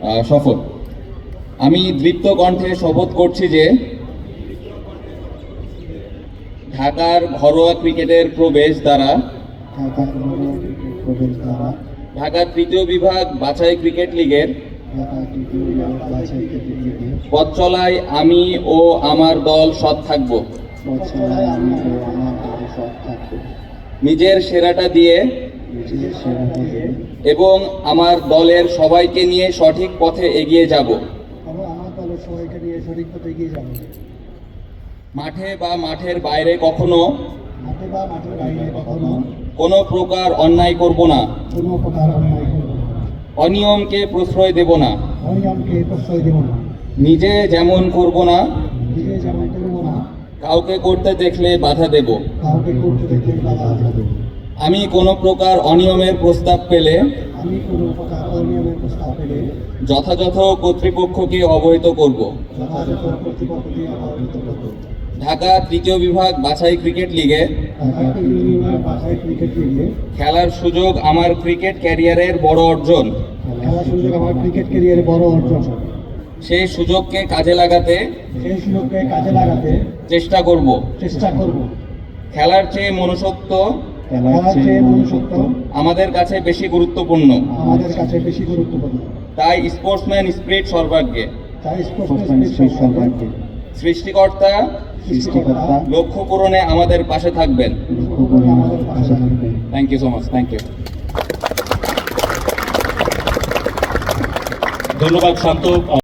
শপথ আমি দৃপ্ত কণ্ঠে শপথ করছি যে ঢাকার ঘরোয়া ক্রিকেটের প্রবেশ দ্বারা ঢাকা ক্রিকেট প্রবেশ দ্বারা ঢাকা তৃতীয় বিভাগ বাছাই ক্রিকেট লিগের পথ চলায় আমি ও আমার দল সৎ থাকব। নিজের সেরাটা দিয়ে এবং আমার দলের সবাইকে নিয়ে সঠিক পথে এগিয়ে যাব। মাঠে বা মাঠের বাইরে কখনো কোনো প্রকার অন্যায় করব না। অনিয়মকে প্রশ্রয় দেব না। নিজে যেমন করব না করব না কাউকে করতে দেখলে বাধা দেব। কাউকে করতে দেখলে বাধা দেবো। আমি কোনো প্রকার অনিয়মের প্রস্তাব পেলে আমি কোনো প্রকার অনিয়মের প্রস্তাব পেলে যথাযথ কর্তৃপক্ষকে অবহিত করব। যথাযথ কর্তৃপক্ষকে অবহিত করব। ঢাকা তৃতীয় বিভাগ বাছাই ক্রিকেট লিগে খেলার সুযোগ আমার ক্রিকেট ক্যারিয়ারের বড় অর্জন। খেলার সুযোগ আমার ক্রিকেট ক্যারিয়ারে বড় অর্জন। সেই সুযোগকে কাজে লাগাতে সেই সুযোগকে কাজে লাগাতে চেষ্টা করব। চেষ্টা করব। খেলার চেয়ে মনুষ্যত্ব খেলার চেয়ে মনুষ্যত্ব আমাদের কাছে বেশি গুরুত্বপূর্ণ। আমাদের কাছে বেশি গুরুত্বপূর্ণ। তাই স্পোর্টসম্যান স্পিরিট সর্বাগ্যে। তাই স্পোর্টসম্যান সর্বাগ্যে। সৃষ্টিকর্তা সৃষ্টিকর্তা। লক্ষ্য পূরণে আমাদের পাশে থাকবেন। লক্ষ্য করে আমাদের পাশে থাকবেন। Thank you so much thank you ধন্যবাদ শান্ত।